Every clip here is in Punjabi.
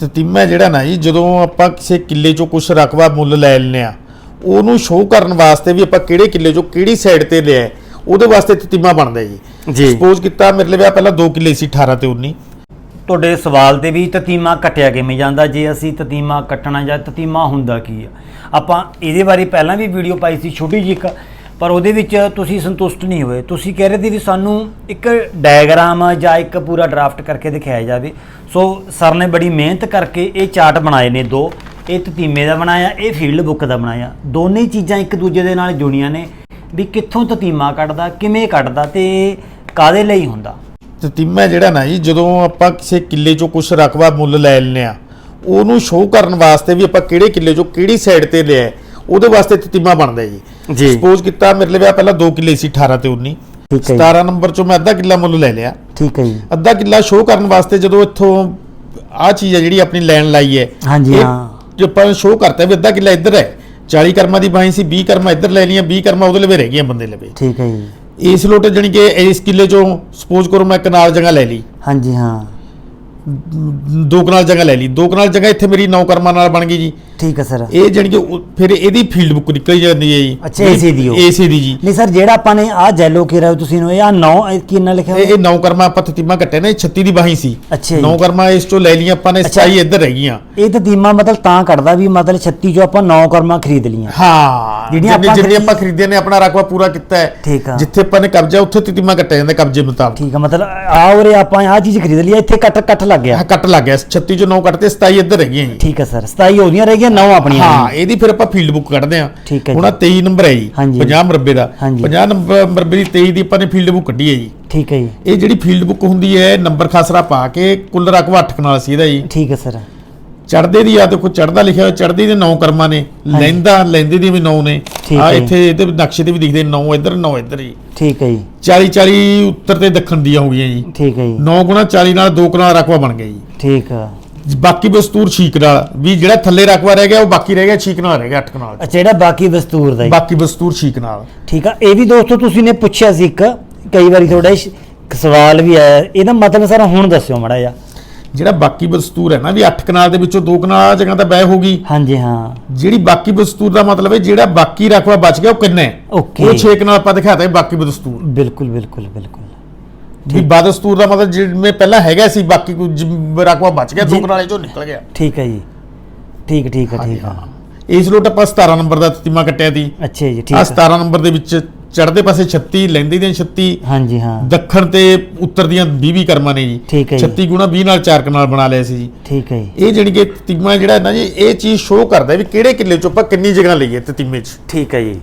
ਤਤੀਮਾ ਜਿਹੜਾ ਨਾ ਜੀ ਜਦੋਂ ਆਪਾਂ ਕਿਸੇ ਕਿੱਲੇ ਚੋਂ ਕੁਝ ਰਕਬਾ ਮੁੱਲ ਲੈ ਲੈਨੇ ਆ ਉਹਨੂੰ ਸ਼ੋਅ ਕਰਨ ਵਾਸਤੇ ਵੀ ਆਪਾਂ ਕਿਹੜੇ ਕਿੱਲੇ ਚੋਂ ਕਿਹੜੀ ਸਾਈਡ ਤੇ ਲਿਆ ਉਹਦੇ ਵਾਸਤੇ ਤਤੀਮਾ ਬਣਦਾ ਜੀ। ਜੀ। ਸਪੋਜ਼ ਕੀਤਾ ਮੇਰੇ ਲਈ ਪਹਿਲਾਂ 2 ਕਿੱਲੇ ਸੀ 18 ਤੇ 19 ਤੁਹਾਡੇ ਸਵਾਲ ਤੇ ਵੀ ਤਤੀਮਾ ਕੱਟਿਆ ਕਿਵੇਂ ਜਾਂਦਾ ਜੇ ਅਸੀਂ ਤਤੀਮਾ ਕੱਟਣਾ ਜਾਂ ਤਤੀਮਾ ਹੁੰਦਾ ਕੀ ਆ? ਆਪਾਂ ਇਹਦੇ ਬਾਰੇ ਪਹਿਲਾਂ ਵੀ ਵੀਡੀਓ ਪਾਈ ਸੀ ਛੋਟੀ ਜਿਹੀ ਇੱਕ ਪਰ ਉਹਦੇ ਵਿੱਚ ਤੁਸੀਂ ਸੰਤੁਸ਼ਟ ਨਹੀਂ ਹੋਏ। ਤੁਸੀਂ ਕਹਿ ਰਹੇ ਸੀ ਵੀ ਸਾਨੂੰ ਇੱਕ ਡਾਇਗਰਾਮ ਜਾਂ ਇੱਕ ਪੂਰਾ ਡਰਾਫਟ ਕਰਕੇ ਦਿਖਾਇਆ ਜਾਵੇ। ਸੋ ਸਰ ਨੇ ਬੜੀ ਮਿਹਨਤ ਕਰਕੇ ਇਹ ਚਾਰਟ ਬਣਾਏ ਨੇ ਦੋ। ਇਹ ਤਤੀਮੇ ਦਾ ਬਣਾਇਆ, ਇਹ ਫੀਲਡ ਬੁੱਕ ਦਾ ਬਣਾਇਆ। ਦੋਨੇ ਚੀਜ਼ਾਂ ਇੱਕ ਦੂਜੇ ਦੇ ਨਾਲ ਜੁੜੀਆਂ ਨੇ ਵੀ ਕਿੱਥੋਂ ਤਤੀਮਾ ਕੱਢਦਾ, ਕਿਵੇਂ ਕੱਢਦਾ ਤੇ ਕਾਦੇ ਲਈ ਹੁੰਦਾ। ਤਤੀਮਾ ਜਿਹੜਾ ਨਾ ਜੀ, ਜਦੋਂ ਆਪਾਂ ਕਿਸੇ ਕਿੱਲੇ ਚੋਂ ਕੁਝ ਰਕਬਾ ਮੁੱਲ ਲੈ ਲੈਨੇ ਆ ਉਹਨੂੰ ਸ਼ੋਅ ਕਰਨ ਵਾਸਤੇ ਵੀ ਆਪਾਂ ਕਿਹੜੇ ਕਿੱਲੇ ਚੋਂ ਕਿਹੜੀ ਸਾਈਡ ਤੇ ਲਿਆ ਉਹਦੇ ਵਾਸਤੇ ਤਤੀਮਾ ਬਣਦਾ ਜੀ। ਜੀ। ਸਪੋਜ਼ ਕੀਤਾ ਮੇਰੇ ਲਈ ਪਹਿਲਾਂ 2 ਕਿੱਲੇ ਸੀ 18 ਤੇ 19 ਠੀਕ ਹੈ ਜੀ। 17 ਨੰਬਰ ਚੋਂ ਮੈਂ ਅੱਧਾ ਕਿੱਲਾ ਮੁੱਲ ਲੈ ਲਿਆ। ਠੀਕ ਹੈ ਜੀ। ਅੱਧਾ ਕਿੱਲਾ ਸ਼ੋਅ ਕਰਨ ਵਾਸਤੇ ਜਦੋਂ ਇੱਥੋਂ ਆ ਚੀਜ਼ ਹੈ ਜਿਹੜੀ ਆਪਣੀ ਲਾਈਨ ਲਾਈ ਹੈ ਹਾਂਜੀ, ਹਾਂ। ਜੋ ਆਪਾਂ ਸ਼ੋਅ ਕਰਤਾ ਵੀ ਅੱਧਾ ਕਿੱਲਾ ਇੱਧਰ ਹੈ। 40 ਕਰਮਾਂ ਦੀ ਬਾਈ ਸੀ 20 ਕਰਮਾਂ ਇੱਧਰ ਲੈ ਲਈਆਂ 20 ਕਰਮਾਂ ਉਹਦੇ ਲਵੇ ਰਹਿ ਗਈਆਂ ਬੰਦੇ ਲਵੇ। ਠੀਕ ਹੈ ਜੀ। ਇਸ ਲੋਟ ਜਾਣੀ ਕਿ ਇਸ ਕਿੱਲੇ ਚੋਂ ਸਪੋਜ਼ ਕਰੋ ਮੈਂ ਕਨਾਲ ਜਗ੍ਹਾ ਲੈ ਲਈ। ਹਾਂਜੀ ਹਾਂ। ਦੋ ਕਨਾਲ ਜਗ੍ਹਾ ਲੈ ਲਈ। ਦੋ ਕਨਾਲ ਜਗ੍ਹਾ ਇੱਥੇ ਮੇਰੀ ਨੌ ਕਰਮਾਂ ਨਾਲ ਬਣ ਗਈ ਜੀ। ਠੀਕ ਹੈ ਸਰ। ਇਹ ਜਾਣੀ ਕਿ ਉਹ- ਫਿਰ ਇਹਦੀ ਫੀਲਡ ਬੁੱਕ ਨਿਕਲ ਜਾਂਦੀ ਹੈ ਜੀ। ਅੱਛਾ, AC ਦੀ ਉਹ। ਏਸੀ ਦੀ ਜੀ। ਨਹੀਂ ਸਰ ਜਿਹੜਾ ਆਪਾਂ ਨੇ ਆ ਜੈਲੋ ਕਿਹਾ ਤੁਸੀਂ ਨੂੰ ਇਹ ਆ 9 ਕਿੰਨਾ ਲਿਖਿਆ ਹੋਇਆ? ਇਹ ਨੌ ਕਰਮਾਂ ਆਪਾਂ ਤਤੀਮਾ ਕੱਟੇ ਨੇ 36 ਦੀ ਬਾਹੀ ਸੀ। ਅੱਛਾ ਜੀ। ਨੌ ਕਰਮਾਂ ਇਸ ਚੋਂ ਲੈ ਲਈਆਂ ਆਪਾਂ ਨੇ ਅੱਛਾ। 27 ਇੱਧਰ ਰਹਿ ਗਈਆਂ। ਇਹ ਤਾਂ ਦੀਮਾ ਮਤਲਬ ਤਾਂ ਕੱਢਦਾ ਵੀ ਮਤਲਬ 36 ਜੋ ਆਪਾਂ 9 ਕਰਮਾ ਖਰੀਦ ਲੀਆਂ ਹਾਂ ਜਿਹੜੀਆਂ ਆਪਾਂ ਜਿਹੜੀਆਂ ਆਪਾਂ ਖਰੀਦਿਆ ਨੇ ਆਪਣਾ ਰਕਬਾ ਪੂਰਾ ਕੀਤਾ ਹੈ। ਜਿੱਥੇ ਆਪਾਂ ਨੇ ਕਬਜ਼ਾ ਉੱਥੇ ਤਤੀਮਾ ਕੱਟਿਆ ਜਾਂਦਾ ਕਬਜ਼ੇ ਮੁਤਾਬਕ। ਠੀਕ ਆ ਮਤਲਬ ਆ ਉਰੇ ਆਪਾਂ ਆ ਚੀਜ਼ ਖਰੀਦ ਲਈ ਇੱਥੇ ਕੱਟ ਕੱਟ ਲੱਗ ਗਿਆ। ਹਾਂ ਕੱਟ ਲੱਗ ਗਿਆ। 36 ਚੋਂ 9 ਕੱਟਤੇ 27 ਇੱਧਰ ਰਹਿ ਗਈਆਂ ਜੀ। ਠੀਕ ਹੈ ਸਰ 27 ਉਹਦੀਆਂ ਰਹਿ ਗਈਆਂ 9 ਆਪਣੀਆਂ ਹਾਂ ਇਹਦੀ ਫਿਰ ਆਪਾਂ ਫੀਲਡ ਬੁੱਕ ਕੱਢਦੇ ਆ ਹੁਣ। ਆਹ 23 ਨੰਬਰ ਹੈ ਜੀ ਹਾਂਜੀ। 50 ਮਰਬੇ ਦਾ। ਹਾਂਜੀ। 50 ਨੰਬਰ ਮਰਬੇ ਦੀ 23 ਦੀ ਆਪਾਂ ਨੇ ਫੀਲਡ ਬੁੱਕ ਕੱਢੀ ਹੈ ਜੀ। ਠੀਕ ਹੈ ਜੀ। ਇਹ ਜਿਹੜੀ ਫੀਲਡ ਬੁੱਕ ਹੁੰਦੀ ਹੈ ਨੰਬਰ ਖਾਸਰਾ ਪਾ ਕੇ ਕੁੱਲ ਰਕਬਾ 8 ਕਨਾਲ ਸੀ ਇਹਦਾ ਜੀ। ਠੀਕ ਹੈ ਸਰ। ਚੜਦੇ ਦੀ ਆ ਦੇਖੋ ਚੜਦਾ ਲਿਖਿਆ ਹੋਇਆ ਚੜਦੇ ਦੇ 9 ਕਰਮਾਂ ਨੇ ਲੈਂਦਾ ਲੈਂਦੇ ਦੀ ਵੀ 9 ਨੇ। ਠੀਕ ਆ। ਇੱਥੇ ਇਹਦੇ ਨਕਸ਼ੇ ਤੇ ਵੀ ਦਿਖਦੇ 9 ਇੱਧਰ 9 ਇੱਧਰ ਜੀ। ਠੀਕ ਹੈ ਜੀ। 40 40 ਉੱਤਰ ਤੇ ਦੱਖਣ ਦੀਆਂ ਹੋ ਗਈਆਂ ਜੀ। ਠੀਕ ਹੈ ਜੀ। 9 ਗੁਣਾ 40 ਨਾਲ 2 ਕਨਾਲ ਰਕਬਾ ਬਣ ਗਿਆ ਜੀ। ਠੀਕ ਆ। ਬਾਕੀ ਬਸਤੂਰ ਛੀਕ ਨਾਲ ਵੀ ਜਿਹੜਾ ਥੱਲੇ ਰਕਬਾ ਰਹਿ ਗਿਆ ਉਹ ਬਾਕੀ ਰਹਿ ਗਿਆ ਛੀਕ ਨਾਲ ਰਹਿ ਗਿਆ 8 ਕਨਾਲ ਅੱਛਾ ਜਿਹੜਾ ਬਾਕੀ ਵਸਤੂਰ ਦਾ ਬਾਕੀ ਬਸਤੂਰ ਛੀਕ ਨਾਲ। ਠੀਕ ਆ ਇਹ ਵੀ ਦੋਸਤੋ ਤੁਸੀਂ ਨੇ ਪੁੱਛਿਆ ਸੀ ਇੱਕ ਕਈ ਵਾਰੀ ਤੁਹਾਡਾ ਇਸ- ਸਵਾਲ ਵੀ ਆਇਆ ਇਹਦਾ ਮਤਲਬ ਸਰ ਹੁਣ ਦੱਸਿਓ ਮੜਾ ਜਾ ਜਿਹੜਾ ਬਾਕੀ ਬਸਤੂਰ ਹੈ ਨਾ ਵੀ 8 ਕਨਾਲ ਦੇ ਵਿੱਚੋਂ 2 ਕਨਾਲ ਜਗ੍ਹਾ ਤਾਂ ਬੈ ਹੋ ਗਈ। ਹਾਂਜੀ ਹਾਂ। ਜਿਹੜੀ ਬਾਕੀ ਬਸਤੂਰ ਦਾ ਮਤਲਬ ਹੈ ਜਿਹੜਾ ਬਾਕੀ ਰਕਬਾ ਬਚ ਗਿਆ ਉਹ ਕਿੰਨਾ ਹੈ? Okay. ਉਹ 6 ਕਨਾਲ ਆਪਾਂ ਦਿਖਾਤਾ ਹੈ ਬਾਕੀ ਬਦਸਤੂਰ ਬਿਲਕੁਲ ਬਿਲਕੁਲ ਬਿਲਕੁਲ। ਵੀ ਬਦਸਤੂਰ ਦਾ ਮਤਲਬ ਜਿਵੇਂ ਪਹਿਲਾਂ ਹੈਗਾ ਸੀ ਬਾਕੀ ਕੁਝ ਰਕਬਾ ਬਚ ਗਿਆ ਦੋ। ਕਨਾਲੇ ਚੋਂ ਨਿਕਲ ਗਿਆ। ਠੀਕ ਹੈ ਜੀ। ਠੀਕ ਠੀਕ ਹੈ ਠੀਕ ਹੈ। ਇਸ ਲੋਟ ਆਪਾਂ 17 ਨੰਬਰ ਦਾ ਤਤੀਮਾ ਕੱਟਿਆ ਸੀ। ਅੱਛਾ ਜੀ ਠੀਕ ਆ ਹੈ। 17 ਨੰਬਰ ਦੇ ਵਿੱਚ ਚੜ੍ਹਦੇ ਪਾਸੇ 36 ਲੈਂਦੇ ਦੀਆਂ 36 ਹਾਂਜੀ ਹਾਂ। ਦੱਖਣ ਤੇ ਉੱਤਰ ਦੀਆਂ 20 20 ਕਰਮਾਂ ਨੇ ਜੀ। ਠੀਕ ਹੈ ਜੀ। 36 ਗੁਣਾ 20 ਨਾਲ 4 ਕਨਾਲ ਬਣਾ ਲਿਆ ਸੀ ਜੀ। ਠੀਕ ਹੈ ਜੀ। ਇਹ ਜਿਹੜੀ ਕਿ ਤਤੀਮਾ ਜਿਹੜਾ ਹੈ ਨਾ ਜੀ ਇਹ ਚੀਜ਼ ਸ਼ੋਅ ਕਰਦਾ ਵੀ ਕਿਹੜੇ ਕਿੱਲੇ ਚੋਂ ਆਪਾਂ ਕਿੰਨੀ ਜਗ੍ਹਾ ਲਈਏ ਤਤੀਮੇ 'ਚ। ਠੀਕ ਹੈ ਜੀ।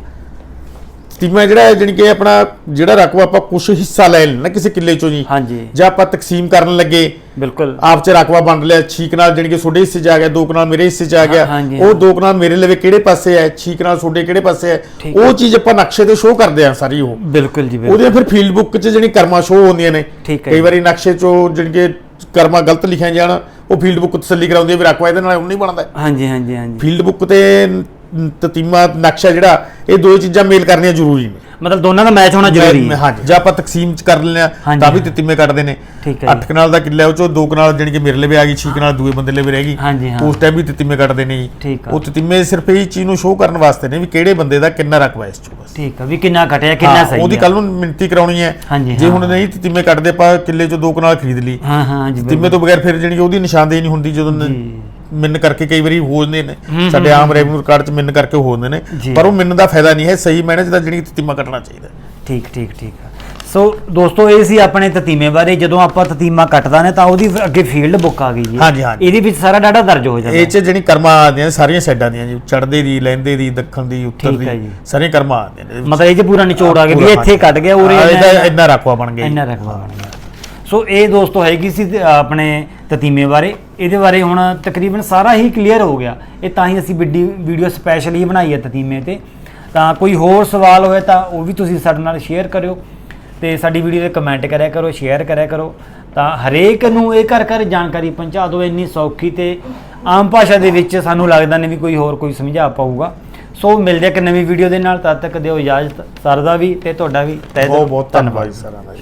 ਤਤੀਮਾ ਜਿਹੜਾ ਜਾਣੀ ਕਿ ਆਪਣਾ ਜਿਹੜਾ ਰਕਬਾ ਆਪਾਂ ਕੁਝ ਹਿੱਸਾ ਲੈ ਲੈਣਾ ਕਿਸੇ ਕਿੱਲੇ ਚੋਂ ਜੀ ਹਾਂਜੀ। ਜਾਂ ਆਪਾਂ ਤਕਸੀਮ ਕਰਨ ਲੱਗੇ ਬਿਲਕੁਲ। ਆਪ ਚ ਰਕਬਾ ਵੰਡ ਲਿਆ ਛੀਕ ਨਾਲ ਜਾਣੀ ਕਿ ਤੁਹਾਡੇ ਹਿੱਸੇ ਚ ਆ ਗਿਆ ਦੋ ਕਨਾਲ ਮੇਰੇ ਹਿੱਸੇ ਚ ਆ ਗਿਆ ਹਾਂਜੀ, ਉਹ। ਦੋ ਕਨਾਲ ਮੇਰੇ ਲਵੇ ਕਿਹੜੇ ਪਾਸੇ ਹੈ ਛੀਕ ਨਾਲ ਤੁਹਾਡੇ ਕਿਹੜੇ ਪਾਸੇ ਹੈ ਠੀਕ ਉਹ ਚੀਜ਼ ਆਪਾਂ ਨਕਸ਼ੇ ਤੇ ਸ਼ੋਅ ਕਰਦੇ ਆ ਸਾਰੀ ਉਹ। ਬਿਲਕੁਲ ਜੀ ਬਿਲਕੁਲ। ਉਹਦੀਆਂ ਫਿਰ ਫੀਲਡ ਬੁੱਕ 'ਚ ਜਿਹੜੀ ਕਰਮਾਂ ਸ਼ੋਅ ਹੁੰਦੀਆਂ ਨੇ। ਠੀਕ ਹੈ ਕਈ ਜੀ। ਵਾਰੀ ਨਕਸ਼ੇ 'ਚੋਂ ਜਿਹੜੀ ਕਿ ਕਰਮਾਂ ਗਲਤ ਲਿਖਿਆ ਜਾਣ ਉਹ ਫੀਲਡ ਬੁੱਕ ਤਸੱਲੀ ਕਰਾਉਂਦੀ ਹੈ ਵੀ ਰਕਬਾ ਇਹਦੇ ਨਾਲ ਨਹੀਂ ਬਣਦਾ। ਹਾਂਜੀ ਹਾਂਜੀ ਹਾਂਜੀ। ਫੀਲਡ ਬੁੱਕ ਤੇ ਤਤੀਮਾ ਨਕਸ਼ਾ ਜਿਹੜਾ ਇਹ ਦੋ ਚੀਜ਼ਾਂ ਮੇਲ ਕਰਨੀਆਂ ਜ਼ਰੂਰੀ ਨੇ ਮਤਲਬ ਦੋਨਾਂ ਦਾ ਮੈਚ ਹੋਣਾ ਜ਼ਰੂਰੀ ਹੈ ਹਾਂਜੀ ਜੇ ਆਪਾਂ ਤਕਸੀਮ ਚ ਕਰ ਲੈਂਦੇ ਆ ਹਾਂਜੀ, ਤਾਂ ਵੀ। ਤਤੀਮੇ ਕੱਢਦੇ ਨੇ ਠੀਕ ਹੈ 8 ਕਨਾਲ ਦਾ ਕਿੱਲਾ ਉਹ ਚੋਂ 2 ਕਨਾਲ ਜਾਣੀ ਕਿ ਮੇਰੇ ਲਈ ਆ ਗਈ 6 ਕਨਾਲ ਦੂਏ ਬੰਦੇ ਲਈ ਰਹਿ ਗਈ। ਉਸ ਟਾਈਮ ਵੀ ਤਤੀਮੇ ਕੱਢਦੇ ਨੇ। ਉਹ ਤਤੀਮੇ ਸਿਰਫ ਇਹ ਚੀਜ਼ ਨੂੰ ਸ਼ੋਅ ਕਰਨ ਵਾਸਤੇ ਨੇ ਵੀ ਕਿਹੜੇ ਬੰਦੇ ਦਾ ਕਿੰਨਾ ਰਕਬਾ ਇਸ ਚੋਂ ਬਸ ਠੀਕ ਹੈ ਵੀ ਕਿੰਨਾ ਘਟਿਆ ਕਿੰਨਾ ਸਹੀ ਉਹਦੀ। ਕੱਲ ਨੂੰ ਮਿੰਤੀ ਕਰਾਉਣੀ ਹੈ ਜੇ। ਹੁਣ ਨਹੀਂ ਤਤੀਮੇ ਕੱਢਦੇ ਆਪਾਂ ਕਿੱਲੇ ਚੋਂ 2 ਕਨਾਲ ਖਰੀਦ ਲਈ ਹਾਂ ਹਾਂ ਜੀ ਤਤੀਮੇ ਤੋਂ ਬਗੈਰ ਫਿਰ ਜਿਹੜੀ ਉਹਦੀ ਨਿਸ਼ਾਨਦੇਹੀ ਨਹੀਂ ਹੁੰਦੀ ਜਦੋਂ। ਮਿੰਨ ਕਰਕੇ ਕਈ ਵਾਰੀ ਹੋ ਜਾਂਦੇ ਨੇ ਹੂੰ, ਸਾਡੇ ਹੂੰ, ਆਮ ਰੈਵਨਿਊ ਰਿਕਾਰਡ 'ਚ ਮਿੰਨ ਕਰਕੇ ਹੋ ਜਾਂਦੇ। ਨੇ ਪਰ ਉਹ ਮਿੰਨ ਦਾ ਫਾਇਦਾ ਨਹੀਂ ਹੈ ਸਹੀ ਮੈਨੇ ਤਾਂ ਜਿਹੜੀ ਤਤੀਮਾ ਕੱਟਣਾ ਚਾਹੀਦਾ ਠੀਕ ਠੀਕ ਠੀਕ। ਸੋ ਦੋਸਤੋ ਇਹ ਸੀ ਆਪਣੇ ਤਤੀਮੇ ਬਾਰੇ ਜਦੋਂ ਆਪਾਂ ਤਤੀਮਾ ਕੱਟਦਾ ਨੇ ਤਾਂ ਉਹਦੀ ਅੱਗੇ ਫੀਲਡ ਬੁੱਕ ਆ ਗਈ ਜੀ ਹਾਂਜੀ, ਹਾਂਜੀ। ਇਹਦੇ ਵਿੱਚ ਸਾਰਾ ਡਾਟਾ ਦਰਜ ਹੋ ਜਾਂਦਾ ਇਹ 'ਚ ਜਿਹੜੀ ਕਰਮਾਂ ਆਉਂਦੀਆਂ ਸਾਰੀਆਂ ਸਾਈਡਾਂ ਦੀਆਂ ਜੀ ਚੜ੍ਹਦੇ ਦੀ ਲੈਂਦੇ ਦੀ ਦੱਖਣ ਦੀ ਉੱਤਰ ਹੈ ਦੀ। ਸਾਰੀਆਂ ਕਰਮਾਂ ਆਉਂਦੀਆਂ ਨੇ। ਮਤਲਬ ਇਹ 'ਚ ਪੂਰਾ ਨਿਚੋੜ ਆ ਗਿਆ ਵੀ ਇੱਥੇ ਕੱਟ ਗਿਆ ਉਰੇ ਹਾਂ, ਇੰਨਾ- ਇਹਦਾ ਇੰਨਾ ਰਕਵਾ ਬਣ ਗਿਆ। ਇੰਨਾ ਰਕਬਾ ਬਣ ਗਿਆ ਸੋ ਇਹ ਦੋਸਤੋ ਹੈਗੀ ਸੀ ਆਪਣੇ ਤਤੀਮੇ ਬਾਰੇ। ਇਹਦੇ ਬਾਰੇ ਹੁਣ ਤਕਰੀਬਨ ਸਾਰਾ ਹੀ ਕਲੀਅਰ ਹੋ ਗਿਆ। ਇਹ ਤਾਂ ਹੀ ਅਸੀਂ ਵੱਡੀ ਵੀਡੀਓ ਸਪੈਸ਼ਲੀ ਬਣਾਈ ਹੈ ਤਤੀਮੇ ਤੇ। ਤਾਂ ਕੋਈ ਹੋਰ ਸਵਾਲ ਹੋਵੇ ਤਾਂ ਉਹ ਵੀ ਤੁਸੀਂ ਸਾਡੇ ਨਾਲ ਸ਼ੇਅਰ ਕਰਿਓ ਤੇ ਸਾਡੀ ਵੀਡੀਓ ਤੇ ਕਮੈਂਟ ਕਰਿਆ ਕਰੋ ਸ਼ੇਅਰ ਕਰਿਆ ਕਰੋ। ਤਾਂ ਹਰੇਕ ਨੂੰ ਇਹ ਕਰ ਕਰ ਜਾਣਕਾਰੀ ਪਹੁੰਚਾ ਦਿਓ ਇੰਨੀ ਸੌਖੀ ਤੇ ਆਮ ਭਾਸ਼ਾ ਦੇ ਵਿੱਚ ਸਾਨੂੰ ਲੱਗਦਾ ਨਹੀਂ ਵੀ ਕੋਈ ਹੋਰ ਕੋਈ ਸਮਝਾ ਪਾਊਗਾ। ਸੋ ਮਿਲਦੇ ਹਾਂ ਇੱਕ ਨਵੀਂ ਵੀਡੀਓ ਦੇ ਨਾਲ ਤਦ ਤੱਕ ਦਿਓ ਇਜਾਜ਼ਤ। ਸਰ ਦਾ ਵੀ ਤੇ ਤੁਹਾਡਾ ਵੀ ਤਹਿ ਦਿਲੋਂ ਬਹੁਤ ਬਹੁਤ ਧੰਨਵਾਦ। ਜੀ ਸਾਰਿਆਂ ਦਾ।